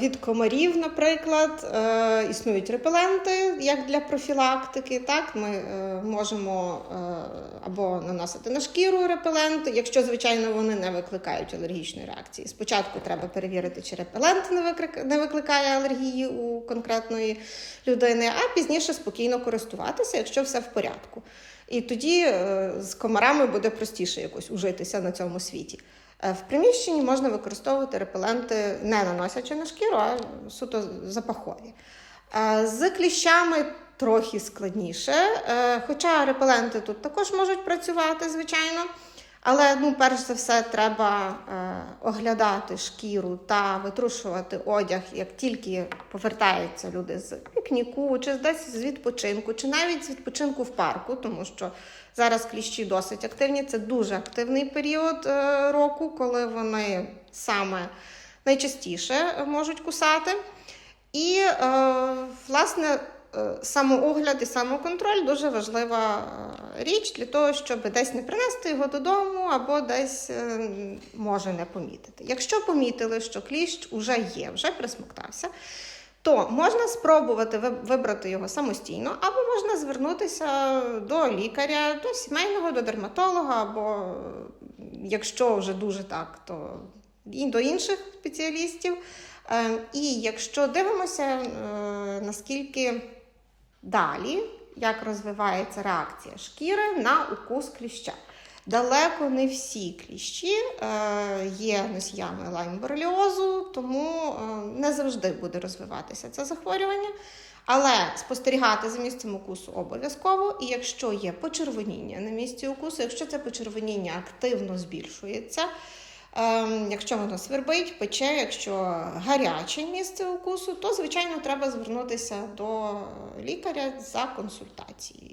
від комарів, наприклад, е, існують репеленти як для профілактики. Так, ми е, можемо е, або наносити на шкіру репеленти, якщо, звичайно, вони не викликають алергічної реакції. Спочатку треба перевірити, чи репелент не виклик- не викликає алергії у конкретної людини, а пізніше спокійно користуватися, якщо все в порядку. І тоді з комарами буде простіше якось ужитися на цьому світі. Е, В приміщенні можна використовувати репеленти, не наносячи на шкіру, а суто запахові. Е, З кліщами трохи складніше, е, хоча репеленти тут також можуть працювати, звичайно. Але ну, перш за все, треба е, оглядати шкіру та витрушувати одяг, як тільки повертаються люди з пікніку, чи десь з відпочинку, чи навіть з відпочинку в парку, тому що зараз кліщі досить активні. Це дуже активний період е, року, коли вони саме найчастіше можуть кусати. І, е, власне, самоогляд і самоконтроль дуже важлива е, річ для того, щоб десь не принести його додому або десь е, може не помітити. Якщо помітили, що кліщ вже є, вже присмоктався, то можна спробувати вибрати його самостійно, або можна звернутися до лікаря, до сімейного, до дерматолога, або е, якщо вже дуже так, то і до інших спеціалістів. Е, І якщо дивимося, е, наскільки далі, як розвивається реакція шкіри на укус кліща. Далеко не всі кліщі е, є носіями лаймбореліозу, тому е, не завжди буде розвиватися це захворювання. Але спостерігати за місцем укусу обов'язково, і якщо є почервоніння на місці укусу, якщо це почервоніння активно збільшується, якщо воно свербить, пече, якщо гаряче місце укусу, то звичайно треба звернутися до лікаря за консультацією.